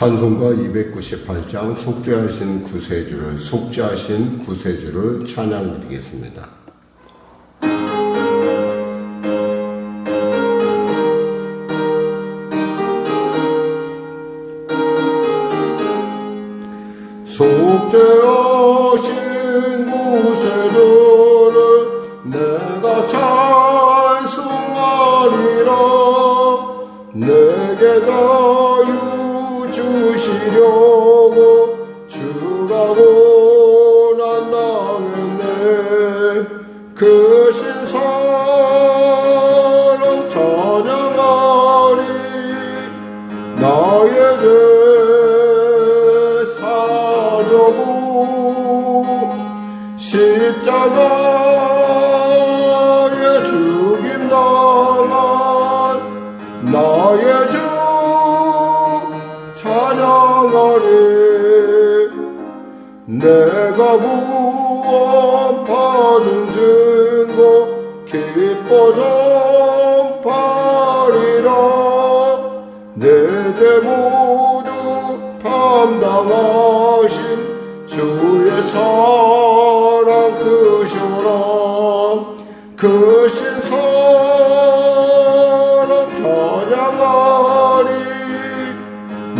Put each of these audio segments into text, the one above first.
찬송가 298장 속죄하신 구세주를 속죄하신 구세주를 찬양드리겠습니다. 죄 사려고 십자가에 죽임 당한 나의 주 찬양하리. 내가 구원 받은 증거 기뻐 전 모두 담당하신 주의 사랑 크셔라 크신 사랑 찬양하리.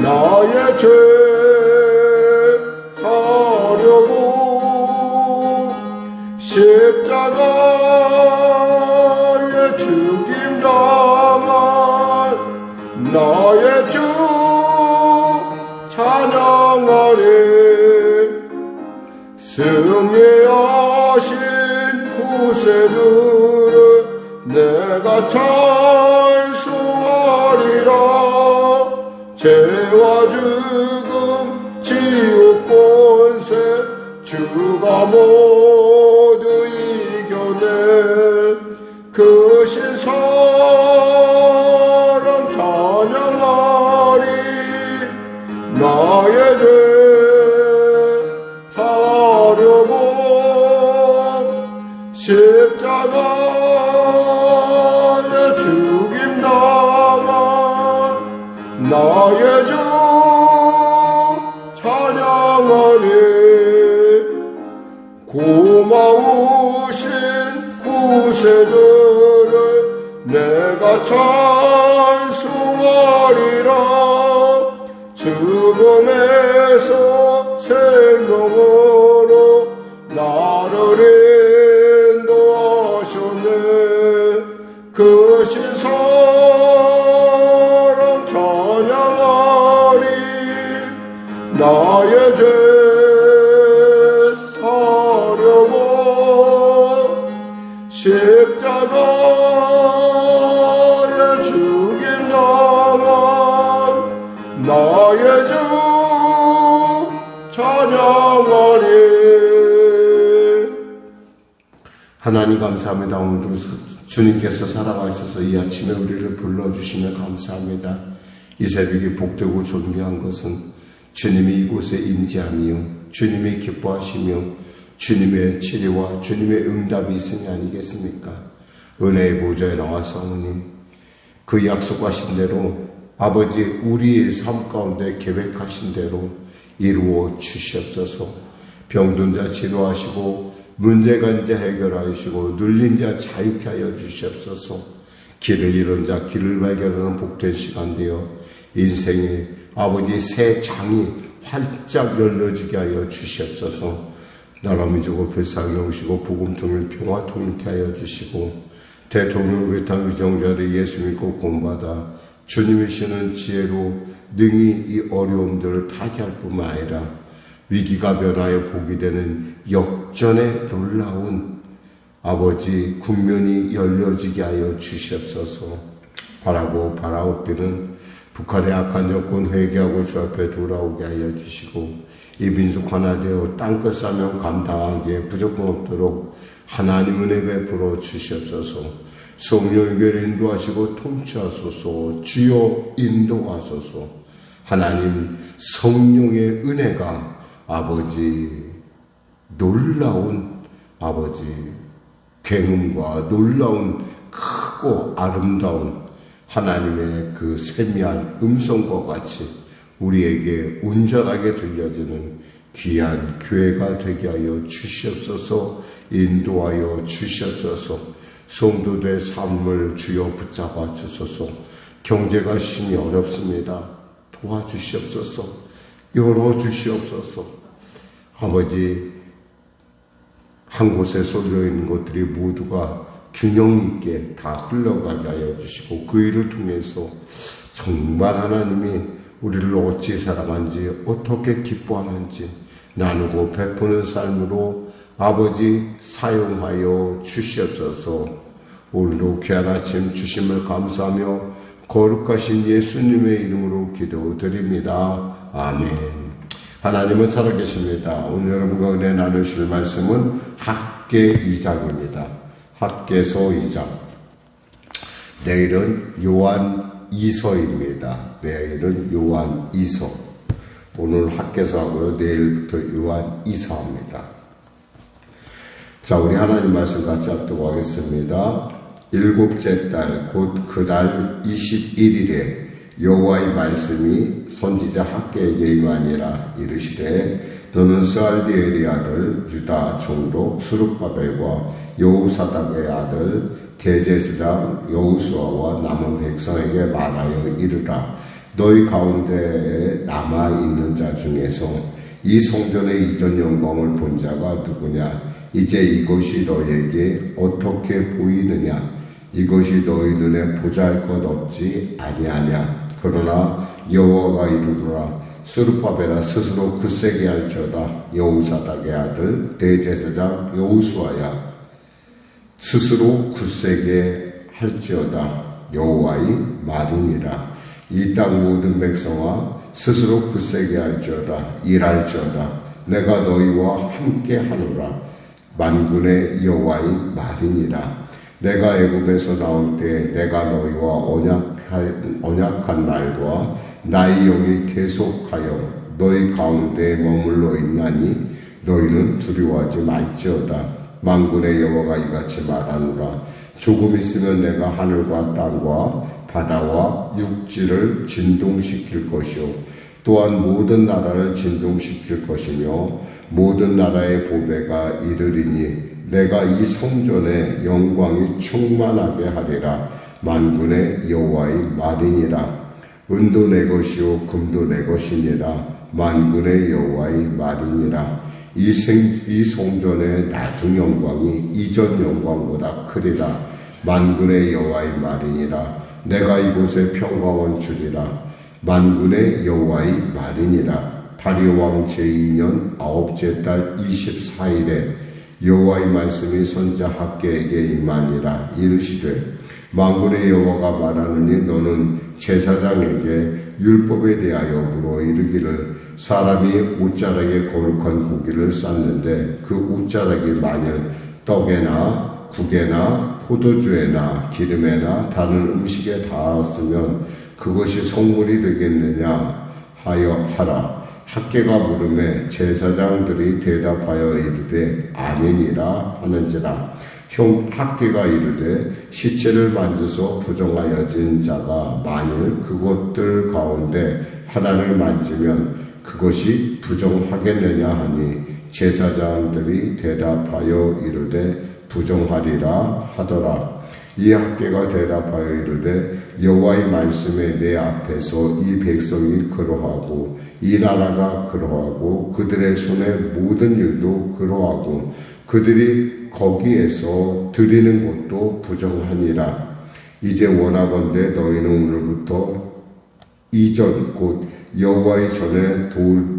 나의 죄 나의 죄 사려고 십자가에 죽임 당한 나의 주 찬양하리. 고마우신 구세주를 내가 찬 죽음에서 생명으로 나를 인도하셨네. 그 신사랑 찬양하리. 나의 죄 사려고 십자가 하나님 감사합니다. 오늘도 주님께서 살아가셔서 이 아침에 우리를 불러주시며 감사합니다. 이 새벽에 복되고 존귀한 것은 주님이 이곳에 임재하며 주님이 기뻐하시며 주님의 치료와 주님의 응답이 있으니 아니겠습니까? 은혜의 보좌에 나와사오니 그 약속하신 대로 아버지 우리의 삶 가운데 계획하신 대로 이루어 주시옵소서 병든 자 치료하시고 문제가 이제 해결하시고 눌린 자 자유케 하여 주시옵소서. 길을 잃은 자 길을 발견하는 복된 시간 되어 인생의 아버지 새 장이 활짝 열려지게 하여 주시옵소서. 나라 민족을 불쌍히 오시고 복음 통일 평화 통일케 하여 주시고 대통령 외탕 위정자들 예수 믿고 공받아 주님이시는 지혜로 능히 이 어려움들을 타개할 뿐만 아니라 위기가 변하여 복이 되는 역전의 놀라운 아버지 국면이 열려지게 하여 주시옵소서. 바라고 바라옵기는 북한의 악한 정권 회개하고 주 앞에 돌아오게 하여 주시고 이 민족 하나 되어 땅끝 사명 감당하기에 부족함 없도록 하나님 은혜 베풀어 주시옵소서. 성령 교회 인도하시고 통치하소서. 주여 인도하소서. 하나님 성령의 은혜가 아버지 놀라운 아버지 경음과 놀라운 크고 아름다운 하나님의 그 세미한 음성과 같이 우리에게 온전하게 들려지는 귀한 교회가 되게 하여 주시옵소서 인도하여 주시옵소서 성도들의 삶을 주여 붙잡아 주소서 경제가 심히 어렵습니다. 도와주시옵소서 열어 주시옵소서 아버지 한 곳에 쏠려 있는 것들이 모두가 균형 있게 다 흘러가게 하여 주시고 그 일을 통해서 정말 하나님이 우리를 어찌 사랑한지 어떻게 기뻐하는지 나누고 베푸는 삶으로 아버지 사용하여 주시옵소서 오늘도 귀한 아침 주심을 감사하며 거룩하신 예수님의 이름으로 기도드립니다. 아멘. 하나님은 살아계십니다. 오늘 여러분과 은혜 나누실 말씀은 학계 2장입니다. 학계서 2장. 내일은 요한 2서입니다. 내일은 요한 2서. 오늘 학계서 하고요. 내일부터 요한 2서 합니다. 자, 우리 하나님 말씀 같이 합독 하겠습니다. 일곱째 달, 곧 그 달 21일에 여호와의 말씀이 선지자 학계에게 임하니라 이르시되 너는 스알디엘의 아들 유다 총독 수룹바벨과 여우사닥의 아들 대제스장 여우수아와 남은 백성에게 말하여 이르라. 너희 가운데에 남아 있는 자 중에서 이 성전의 이전 영광을 본 자가 누구냐? 이제 이것이 너에게 어떻게 보이느냐? 이것이 너희 눈에 보잘 것 없지 아니하냐 그러나 여호와가 이르노라 스루파베라 스스로 굳세게 할지어다. 여우사닥의 아들 대제사장 여우수아야 스스로 굳세게 할지어다. 여호와의 말이니라. 이 땅 모든 백성아 스스로 굳세게 할지어다. 일할지어다. 내가 너희와 함께 하노라. 만군의 여호와의 말이니라. 내가 애굽에서 나올 때 내가 너희와 언약한, 언약한 날과 나의 영이 계속하여 너희 가운데 머물러 있나니 너희는 두려워하지 말지어다. 만군의 여호와가 이같이 말하노라. 조금 있으면 내가 하늘과 땅과 바다와 육지를 진동시킬 것이요. 또한 모든 나라를 진동시킬 것이며 모든 나라의 보배가 이르리니 내가 이 성전의 영광이 충만하게 하리라 만군의 여호와의 말이니라. 은도 내 것이요 금도 내 것이니라. 만군의 여호와의 말이니라. 이, 생, 이 성전의 나중 영광이 이전 영광보다 크리라. 만군의 여호와의 말이니라. 내가 이곳에 평강을 주리라. 만군의 여호와의 말이니라. 다리오 왕 제2년 아홉째 달 24일에 여호와의 말씀이 선자 학계에게 임하니라 이르시되 만군의 여호와가 말하느니 너는 제사장에게 율법에 대하여 물어 이르기를 사람이 옷자락에 거룩한 고기를 쌓는데 그 옷자락이 만일 떡에나 국에나 포도주에나 기름에나 다른 음식에 닿았으면 그것이 성물이 되겠느냐 하여 하라. 학계가 물음에 제사장들이 대답하여 이르되 아니니라 하는지라 형 학계가 이르되 시체를 만져서 부정하여진 자가 만일 그것들 가운데 하나를 만지면 그것이 부정하겠느냐 하니 제사장들이 대답하여 이르되 부정하리라 하더라. 이 학계가 대답하여 이르되 여호와의 말씀에 내 앞에서 이 백성이 그러하고 이 나라가 그러하고 그들의 손의 모든 일도 그러하고 그들이 거기에서 드리는 것도 부정하니라. 이제 원하건대 너희는 오늘부터 이전 곧 여호와의 전에 돌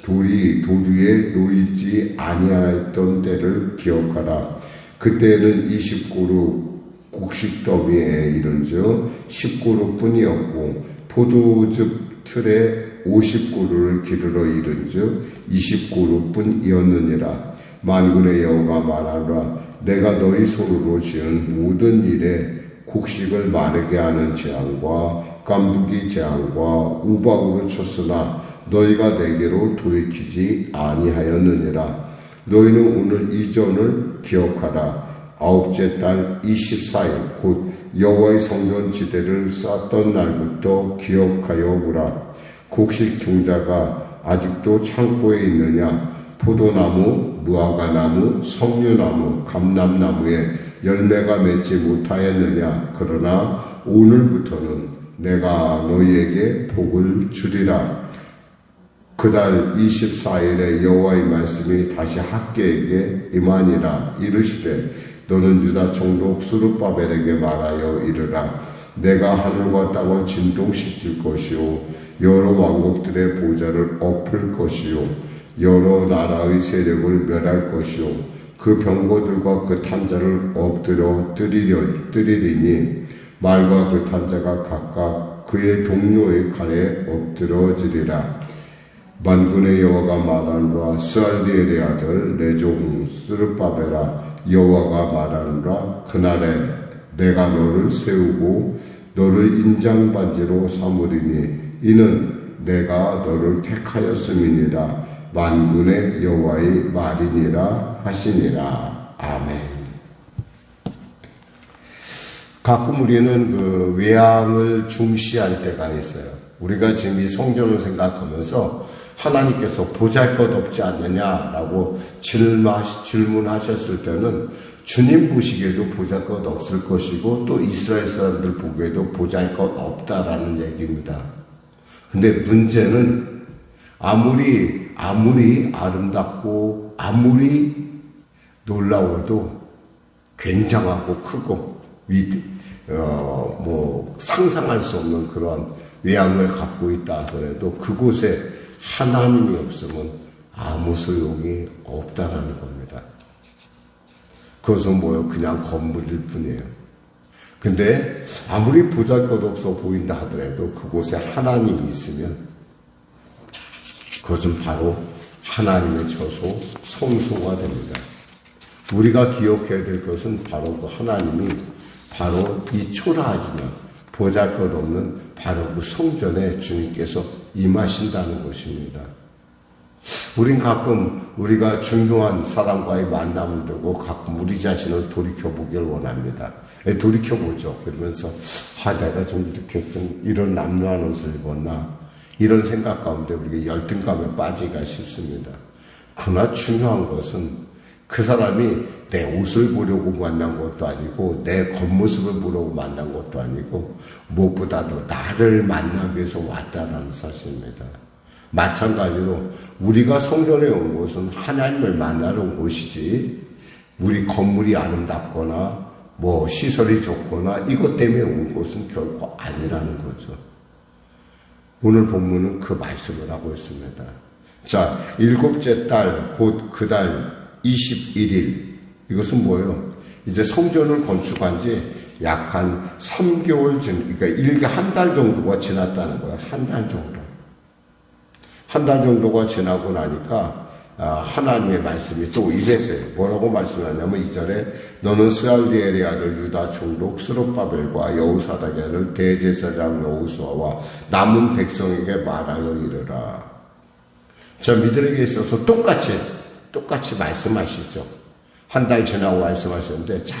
돌이 돌 위에 놓이지 아니하였던 때를 기억하라. 그때는 29루 곡식 더미에 이른즉 10그루뿐이었고 포도즙 틀에 50그루를 기르러 이른즉 20그루뿐이었느니라 만군의 여호가 말하라 내가 너희 손으로 지은 모든 일에 곡식을 마르게 하는 재앙과 깐부기 재앙과 우박으로 쳤으나 너희가 내게로 돌이키지 아니하였느니라 너희는 오늘 이전을 기억하라 아홉째 달 24일 곧 여호와의 성전 지대를 쌓던 날부터 기억하여 보라. 곡식 종자가 아직도 창고에 있느냐? 포도나무, 무화과나무, 석류나무, 감람나무에 열매가 맺지 못하였느냐? 그러나 오늘부터는 내가 너희에게 복을 주리라. 그달 24일에 여호와의 말씀이 다시 학계에게 임하니라 이르시되 너는 유다 총독 수르바벨에게 말하여 이르라 내가 하늘과 땅을 진동시킬 것이요 여러 왕국들의 보좌를 엎을 것이요 여러 나라의 세력을 멸할 것이요. 그 병거들과 그 탄자를 엎드려 뜨리려 뜨리리니 말과 그 탄자가 각각 그의 동료의 칼에 엎드러지리라. 만군의 여호와가 말하노라. 스알디엘의 아들 내종 스르바베라. 여호와가 말하노라. 그날에 내가 너를 세우고 너를 인장반지로 삼으리니 이는 내가 너를 택하였음이니라 만군의 여호와의 말이니라 하시니라 아멘. 가끔 우리는 그 외양을 중시할 때가 있어요. 우리가 지금 이 성전을 생각하면서 하나님께서 보잘 것 없지 않느냐라고 질문하셨을 때는 주님 보시기에도 보잘 것 없을 것이고 또 이스라엘 사람들 보기에도 보잘 것 없다라는 얘기입니다. 근데 문제는 아무리 아무리 아름답고 아무리 놀라워도 굉장하고 크고 위, 어, 뭐 상상할 수 없는 그런 외양을 갖고 있다 하더라도 그곳에 하나님이 없으면 아무 소용이 없다라는 겁니다. 그것은 뭐요? 그냥 건물일 뿐이에요. 근데 아무리 보잘 것 없어 보인다 하더라도 그곳에 하나님이 있으면 그것은 바로 하나님의 처소 성소가 됩니다. 우리가 기억해야 될 것은 바로 그 하나님이 바로 이 초라하지만 보잘 것 없는 바로 그 성전에 주님께서 임하신다는 것입니다. 우린 가끔 우리가 중요한 사람과의 만남을 두고 가끔 우리 자신을 돌이켜보길 원합니다. 예, 돌이켜보죠. 그러면서, 아, 내가 좀 이렇게 좀 이런 남루한 옷을 입었나. 이런 생각 가운데 우리가 열등감에 빠지기가 쉽습니다. 그러나 중요한 것은 그 사람이 내 옷을 보려고 만난 것도 아니고 내 겉모습을 보려고 만난 것도 아니고 무엇보다도 나를 만나기 위해서 왔다는 사실입니다. 마찬가지로 우리가 성전에 온 곳은 하나님을 만나러 온 곳이지 우리 건물이 아름답거나 뭐 시설이 좋거나 이것 때문에 온 곳은 결코 아니라는 거죠. 오늘 본문은 그 말씀을 하고 있습니다. 자, 일곱째 달, 곧 그 달 21일. 이것은 뭐예요? 이제 성전을 건축한 지 약 한 3개월 전, 그러니까 일개 한 달 정도가 지났다는 거예요. 한 달 정도. 한 달 정도가 지나고 나니까 아, 하나님의 말씀이 또 이랬어요. 뭐라고 말씀하냐면 이절에 너는 스알디엘의 아들 유다 총독 스룹바벨과 여우사닥의 아들 대제사장 여우수아와 남은 백성에게 말하여 이르라. 저 미들에게 있어서 똑같이 똑같이 말씀하시죠. 한 달 지나고 말씀하셨는데 자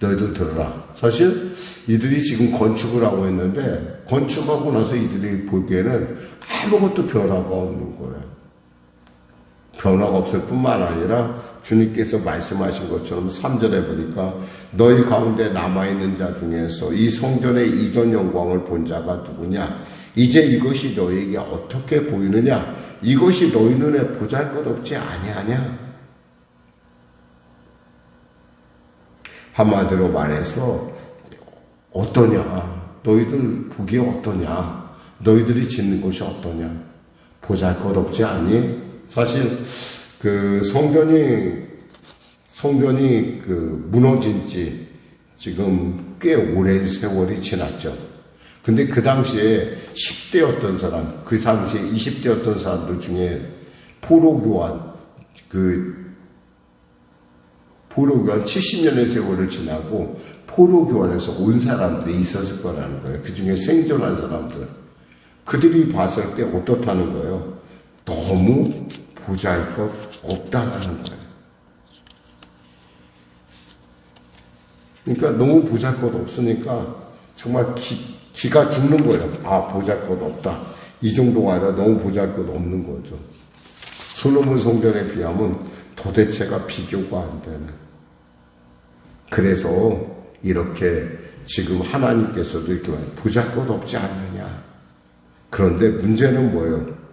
너희들 들어라. 사실 이들이 지금 건축을 하고 있는데 건축하고 나서 이들이 보기에는 아무것도 변화가 없는 거예요. 변화가 없을 뿐만 아니라 주님께서 말씀하신 것처럼 3절에 보니까 너희 가운데 남아있는 자 중에서 이 성전의 이전 영광을 본 자가 누구냐? 이제 이것이 너희에게 어떻게 보이느냐? 이것이 너희 눈에 보잘 것 없지 아니하냐? 한마디로 말해서 어떠냐? 너희들 보기에 어떠냐? 너희들이 짓는 것이 어떠냐? 보잘 것 없지 않니? 사실 그 성전이 성전이 그 무너진 지 지금 꽤 오랜 세월이 지났죠. 근데 그 당시에 10대였던 사람, 그 당시에 20대였던 사람들 중에 포로교환, 그, 포로교환 70년의 세월을 지나고 포로교환에서 온 사람들이 있었을 거라는 거예요. 그 중에 생존한 사람들. 그들이 봤을 때 어떻다는 거예요? 너무 보잘 것 없다라는 거예요. 그러니까 너무 보잘 것 없으니까 정말 기, 기가 죽는 거예요. 아, 보잘 것 없다. 이 정도가 아니라 너무 보잘 것 없는 거죠. 솔로몬 성전에 비하면 도대체가 비교가 안 되는. 그래서 이렇게 지금 하나님께서도 이렇게 보잘 것 없지 않느냐. 그런데 문제는 뭐예요?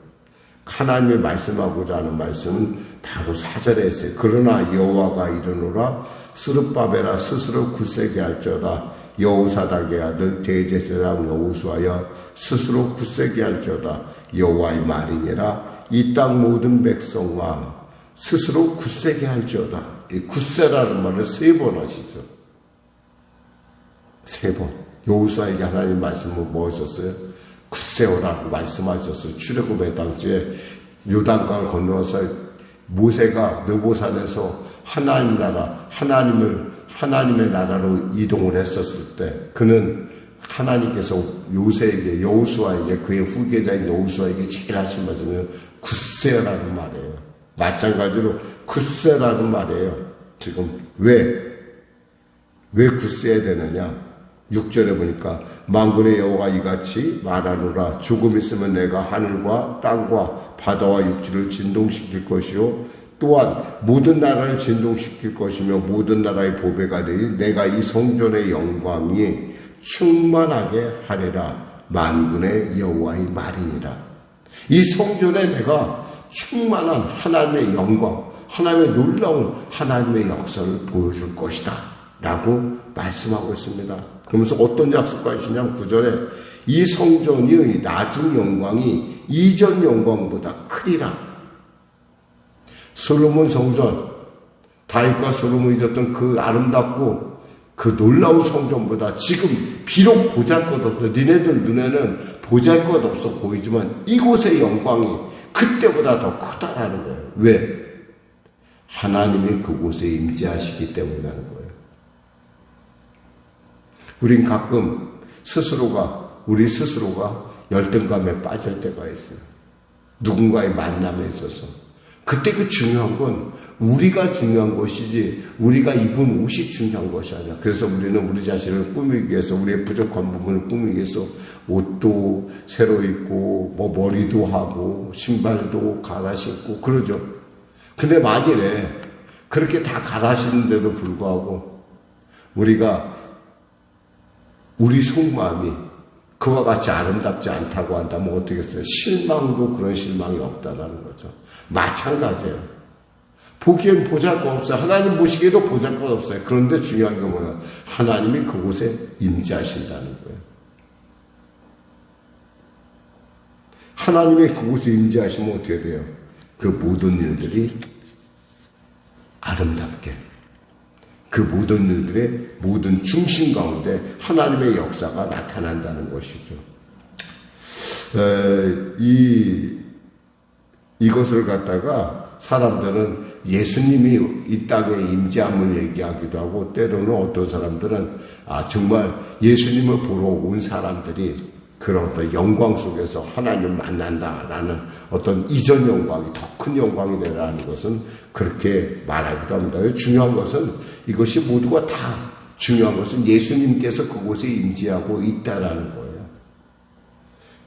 하나님의 말씀하고자 하는 말씀은 바로 사절에 있어요. 그러나 여호와가 이르노라 스룹바벨아 스스로 굳세게 할지어다. 여우사닥의 아들 대제사장 여우수하여 스스로 굳세게 할지어다. 여호와의 말이니라. 이 땅 모든 백성과 스스로 굳세게 할지어다. 이 굳세라는 말을 세 번 하시죠. 세 번. 여우수아에게 하나님 말씀은 무엇이었어요? 굳세오라고 말씀하셨어요 출애굽의 당시에 요단강을 건너서 모세가 느보산에서 하나님 나라 하나님을 하나님의 나라로 이동을 했었을 때 그는 하나님께서 요새에게 여우수아에게 그의 후계자인 여우수아에게 제일 하신 말씀은 굳세라는 말이에요. 마찬가지로 굳세라는 말이에요. 지금 왜? 왜 굳세야 되느냐? 6절에 보니까 만군의 여호가 이같이 말하노라. 조금 있으면 내가 하늘과 땅과 바다와 육지를 진동시킬 것이요. 또한 모든 나라를 진동시킬 것이며 모든 나라의 보배가 되니 내가 이 성전의 영광이 충만하게 하리라. 만군의 여호와의 말이니라. 이 성전에 내가 충만한 하나님의 영광 하나님의 놀라운 하나님의 역사를 보여줄 것이다 라고 말씀하고 있습니다. 그러면서 어떤 약속과 주냐면 구절에 이 성전의 나중 영광이 이전 영광보다 크리라. 솔로몬 성전, 다윗과 솔로몬이 졌던 그 아름답고 그 놀라운 성전보다 지금 비록 보잘것없어 니네들 눈에는 보잘것없어 보이지만 이곳의 영광이 그때보다 더 크다라는 거예요. 왜? 하나님이 그곳에 임재하시기 때문이라는 거예요. 우린 가끔 스스로가 우리 스스로가 열등감에 빠질 때가 있어요. 누군가의 만남에 있어서 그때 그 중요한 건 우리가 중요한 것이지 우리가 입은 옷이 중요한 것이 아니야. 그래서 우리는 우리 자신을 꾸미기 위해서 우리의 부족한 부분을 꾸미기 위해서 옷도 새로 입고 뭐 머리도 하고 신발도 갈아 신고 그러죠. 근데 만일에 그렇게 다 갈아 신는데도 불구하고 우리가 우리 속마음이 그와 같이 아름답지 않다고 한다면 어떻겠어요? 실망도 그런 실망이 없다라는 거죠. 마찬가지예요. 보기엔 보잘 것 없어요. 하나님 보시기에도 보잘 것 없어요. 그런데 중요한 게 뭐야? 하나님이 그곳에 임재하신다는 거예요. 하나님이 그곳에 임재하시면 어떻게 돼요? 그 모든 일들이 아름답게 그 모든 일들의 모든 중심 가운데 하나님의 역사가 나타난다는 것이죠. 에, 이 이것을 갖다가 사람들은 예수님이 이 땅에 임재함을 얘기하기도 하고 때로는 어떤 사람들은 아 정말 예수님을 보러 온 사람들이 그런 어떤 영광 속에서 하나님을 만난다라는 어떤 이전 영광이 더 큰 영광이 되라는 것은 그렇게 말하기도 합니다. 중요한 것은 이것이 모두가 다 중요한 것은 예수님께서 그곳에 임재하고 있다라는 거예요.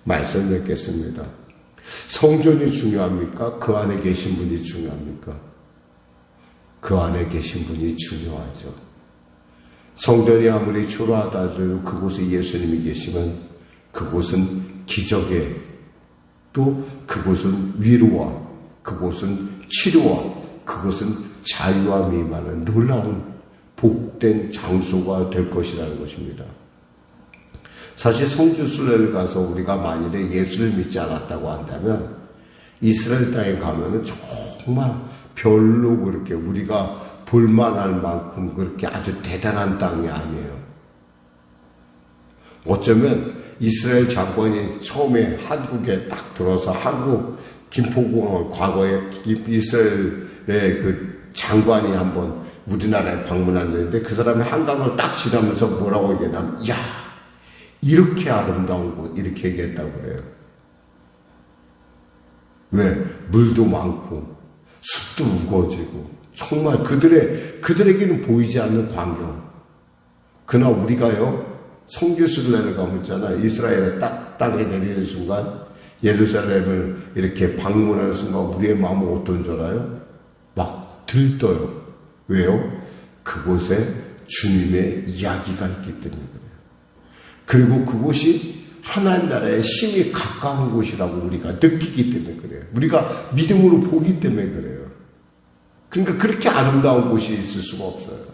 말씀 뵙겠습니다. 성전이 중요합니까? 그 안에 계신 분이 중요합니까? 그 안에 계신 분이 중요하죠. 성전이 아무리 초라하다 하더라도 그곳에 예수님이 계시면 그곳은 기적의 또 그곳은 위로와 그곳은 치료와 그곳은 자유와 미만한 놀라운 복된 장소가 될 것이라는 것입니다. 사실 성주순례를 가서 우리가 만일에 예수를 믿지 않았다고 한다면 이스라엘 땅에 가면은 정말 별로 그렇게 우리가 볼만할 만큼 그렇게 아주 대단한 땅이 아니에요. 어쩌면 이스라엘 장관이 처음에 한국에 딱 들어서 한국 김포공항을 과거에 이스라엘의 그 장관이 한번 우리나라에 방문한 적인데 그 사람이 한강을 딱 지나면서 뭐라고 얘기하냐면 야 이렇게 아름다운 곳 이렇게 얘기했다고 그래요. 왜? 물도 많고 숲도 우거지고 정말 그들의 그들에게는 보이지 않는 광경. 그러나 우리가요 성교수를 내려가면 있잖아 이스라엘의 딱 땅에 내리는 순간 예루살렘을 이렇게 방문하는 순간 우리의 마음은 어떤 줄 알아요? 막 들떠요. 왜요? 그곳에 주님의 이야기가 있기 때문에 그래요. 그리고 그곳이 하나님 나라의 심히 가까운 곳이라고 우리가 느끼기 때문에 그래요. 우리가 믿음으로 보기 때문에 그래요. 그러니까 그렇게 아름다운 곳이 있을 수가 없어요.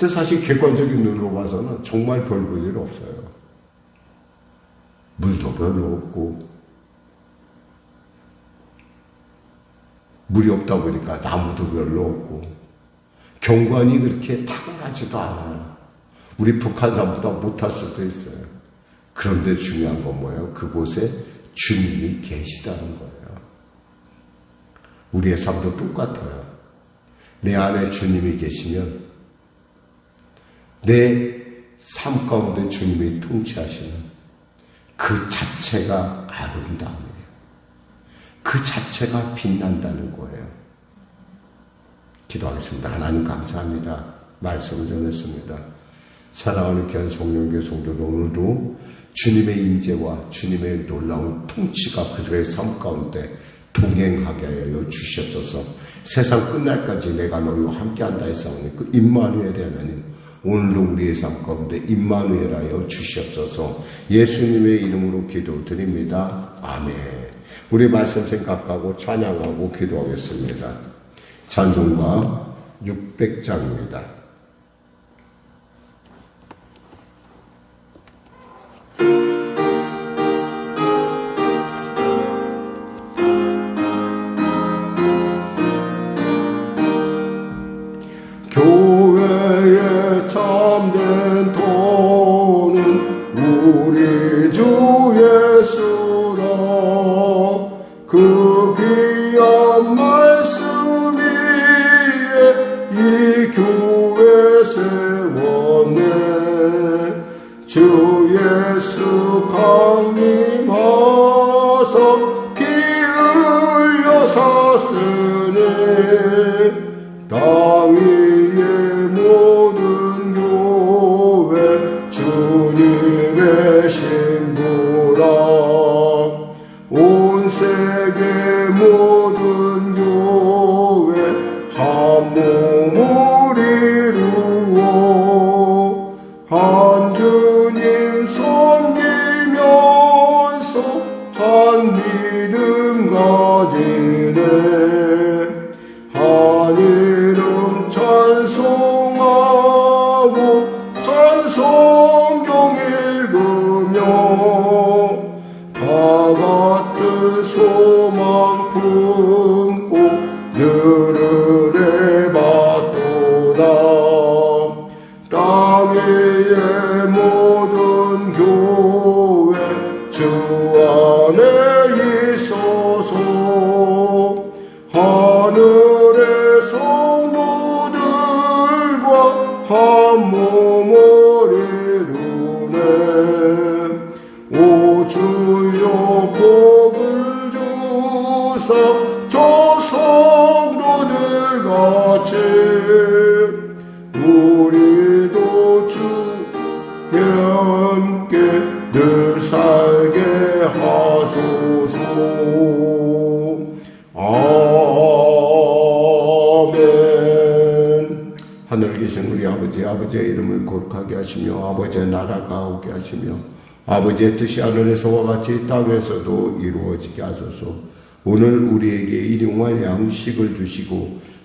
근데 사실 객관적인 눈으로 봐서는 정말 별 볼 일 없어요. 물도 별로 없고, 물이 없다 보니까 나무도 별로 없고, 경관이 그렇게 탁월하지도 않아요. 우리 북한산보다 못할 수도 있어요. 그런데 중요한 건 뭐예요? 그곳에 주님이 계시다는 거예요. 우리의 삶도 똑같아요. 내 안에 주님이 계시면 내 삶 가운데 주님이 통치하시는 그 자체가 아름다움이에요. 그 자체가 빛난다는 거예요. 기도하겠습니다. 하나님 감사합니다. 말씀을 전했습니다. 사랑하는 귀한 성령교 성도들 오늘도 주님의 임재와 주님의 놀라운 통치가 그들의 삶 가운데 동행하게 하여 주시옵소서. 세상 끝날까지 내가 너희와 함께한다 했사오니 그 임마누엘의 하나님 오늘도 우리의 삶 가운데 임마누엘하여 주시옵소서. 예수님의 이름으로 기도드립니다. 아멘. 우리 말씀 생각하고 찬양하고 기도하겠습니다. 찬송가 600장입니다. 한 같이 우리도 주께 함께 늘 살게 하소서. 아버지의 이름을 거룩하게 하시며 아버지의 나라가 오게 하시며 아버지의 뜻이 하늘에서와 같이 이 땅에서도 이루어지게 하소서. 오늘 우리에게 일용할 양식을 주시고